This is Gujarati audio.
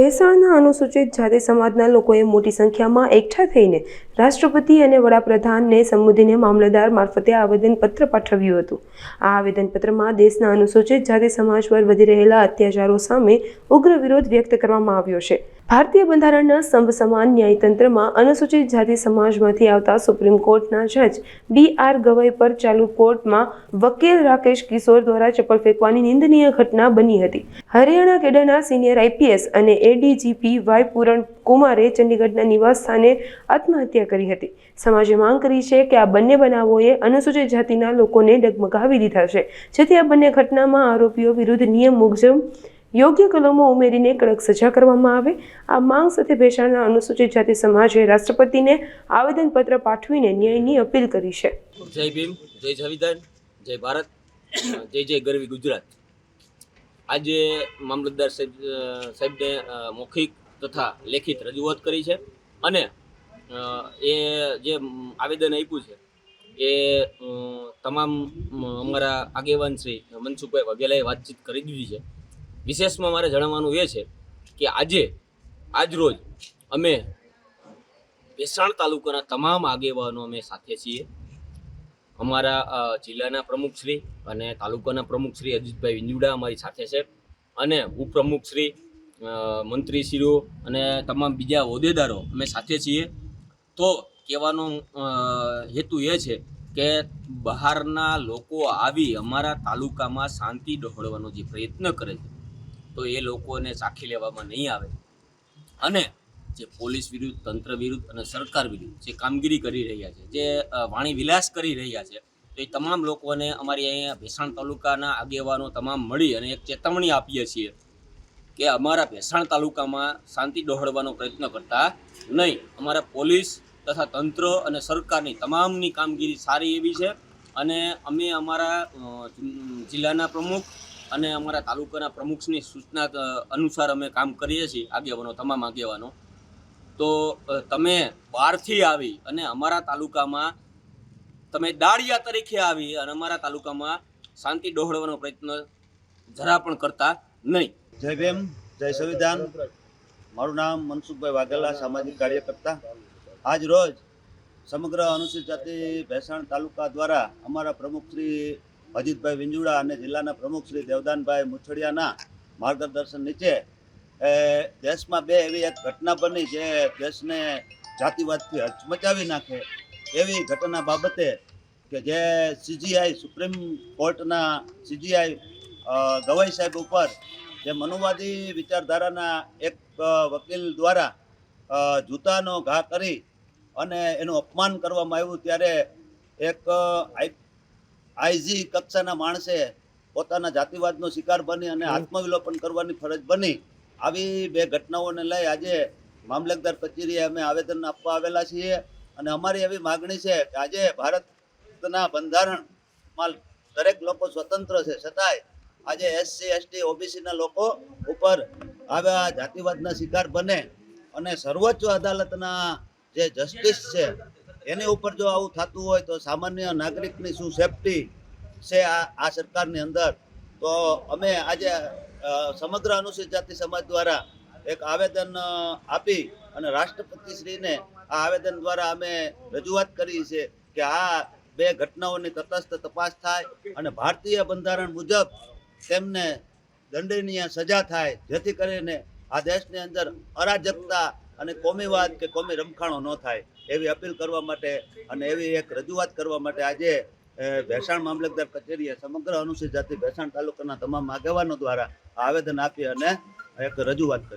ભેસાણના અનુસૂચિત જાતિ સમાજના લોકોએ મોટી સંખ્યામાં એકઠા થઈને રાષ્ટ્રપતિ અને વડાપ્રધાનને સંબોધીને મામલતદાર મારફતે આવેદનપત્ર પાઠવ્યું હતું. આ આવેદનપત્રમાં દેશના અનુસૂચિત જાતિ સમાજ પર વધી રહેલા અત્યાચારો સામે ઉગ્ર વિરોધ વ્યક્ત કરવામાં આવ્યો છે. ભારતીય બંધારણના સ્તંભ સમાન ન્યાયતંત્રમાં અનુસૂચિત જાતિ સમાજમાંથી આવતા સુપ્રીમ કોર્ટના જજ બી આર ગવાઈ પર ચાલુ કોર્ટમાં વકીલ રાકેશ કિશોર દ્વારા ચપ્પલ ફેંકવાની નિંદનીય ઘટના બની હતી. હરિયાણા કેડરના સિનિયર આઈપીએસ અને એડીજીપી વાય પૂરણ કુમારે ચંડીગઢના નિવાસ સ્થાને આત્મહત્યા કરી હતી. સમાજે માંગ કરી છે કે આ બંને બનાવોએ અનુસૂચિત જાતિના લોકોને ડગમગાવી દીધા છે. જેથી આ બંને ઘટનામાં આરોપીઓ વિરુદ્ધ નિયમ મુજબ યોગ્ય કલમો ઉમેરીને કડક સજા કરવામાં આવે. આ માંગ સાથે ભેસાણના અનુસૂચિત જાતિ સમાજે રાષ્ટ્રપતિને આવેદનપત્ર પાઠવીને ન્યાયની અપીલ કરી છે. જય ભીમ, જય સંવિધાન, જય ભારત, જય જય ગરવી ગુજરાત. આજે મામલતદાર સાહેબ સાહેબને મૌખિક તથા લેખિત રજૂઆત કરી છે અને એ જે આવેદન આપ્યું છે એ તમામ અમારા આગેવાન શ્રી મનસુખભાઈ વઘેલાએ વાતચીત કરી દીધી છે. વિશેષમાં મારે જણાવવાનું એ છે કે આજે, આજ રોજ અમે વેસાણ તાલુકાના તમામ આગેવાનો અમે સાથે છીએ. અમારા જિલ્લાના પ્રમુખશ્રી અને તાલુકાના પ્રમુખશ્રી અજીતભાઈ વિંજુડા અમારી સાથે છે અને ઉપપ્રમુખશ્રી મંત્રીશ્રીઓ અને તમામ બીજા હોદ્દેદારો અમે સાથે છીએ. તો કહેવાનો હેતુ એ છે કે બહારના લોકો આવી અમારા તાલુકામાં શાંતિ ડહોળવાનો જે પ્રયત્ન કરે છે તો એ લોકોને સાખી લેવામાં નહીં આવે. અને જે પોલીસ વિરુદ્ધ, તંત્ર વિરુદ્ધ અને સરકાર વિરુદ્ધ જે કામગીરી કરી રહ્યા છે, જે વાણી વિલાસ કરી રહ્યા છે, તો એ તમામ લોકોને અમારી અહીંયા ભેસાણ તાલુકાના આગેવાનો તમામ મળી અને એક ચેતવણી આપીએ છીએ કે અમારા ભેસાણ તાલુકામાં શાંતિ ડહોળવાનો પ્રયત્ન કરતા નહીં. અમારા પોલીસ તથા તંત્ર અને સરકારની તમામની કામગીરી સારી એવી છે અને અમે અમારા જિલ્લાના પ્રમુખ અને અમારા તાલુકાના પ્રમુખની સૂચના અનુસાર અમે કામ કરીએ છીએ, આગેવાનો, તમામ આગેવાનો. તો તમે બહારથી આવી અને અમારા તાલુકામાં તમે દાળિયા તરીકે આવી અને અમારા તાલુકામાં શાંતિ ડહોળવાનો પ્રયત્ન જરા પણ કરતા નહીં. જય ભીમ, જય સંવિધાન. મારું નામ મનસુખભાઈ વાઘેલા, સામાજિક કાર્યકર્તા. આજ રોજ સમગ્ર અનુસૂચિત જાતિ ભેસાણ તાલુકા દ્વારા અમારા પ્રમુખ શ્રી અજીતભાઈ વિંજુડા અને જિલ્લાના પ્રમુખ શ્રી દેવદાનભાઈ મુછડિયાના માર્ગદર્શન નીચે દેશમાં બે એવી એક ઘટના બની જે દેશને જાતિવાદથી હચમચાવી નાખે. એવી ઘટના બાબતે કે જે સીજીઆઈ સુપ્રીમ કોર્ટના સીજીઆઈ ગવાઈ સાહેબ ઉપર જે મનુવાદી વિચારધારાના એક વકીલ દ્વારા જૂતાનો ઘા કરી અને એનું અપમાન કરવામાં આવ્યું ત્યારે એક આઈ આઈજી કક્ષાના માણસે પોતાના જાતિવાદનો શિકાર બની અને આત્મવિલોપન કરવાની ફરજ બની. આવી બે ઘટનાઓને લઈ આજે મામલતદાર કચેરીએ અમે આવેદન આપવા આવેલા છીએ અને અમારી એવી માગણી છે કે આજે ભારતના બંધારણમાં દરેક લોકો સ્વતંત્ર છે. છતાંય આજે એસસી એસટી ઓબીસીના લોકો ઉપર આવા જાતિવાદના શિકાર બને અને સર્વોચ્ચ અદાલતના જે જસ્ટિસ છે એની ઉપર જો આવું થતું હોય તો સામાન્ય નાગરિકની શું સેફટી છે આ આ સરકારની અંદર? તો અમે આજે સમગ્ર અનુસૂચિત જાતિ સમાજ દ્વારા એક આવેદન આપી અને રાષ્ટ્રપતિશ્રીને આ આવેદન દ્વારા અમે રજૂઆત કરી છે કે આ બે ઘટનાઓની તટસ્થ તપાસ થાય અને ભારતીય બંધારણ મુજબ તેમને દંડનીય સજા થાય, જેથી કરીને આ દેશની અંદર અરાજકતા અને કોમીવાદ કે કોમી રમખાણો ન થાય એવી અપીલ કરવા માટે અને એવી એક રજૂઆત કરવા માટે આજે ભેસાણ મામલતદાર કચેરીએ સમગ્ર અનુસૂચિત જાતિ ભેસાણ તાલુકાના તમામ આગેવાનો દ્વારા આવેદન આપી અને એક રજૂઆત કરી.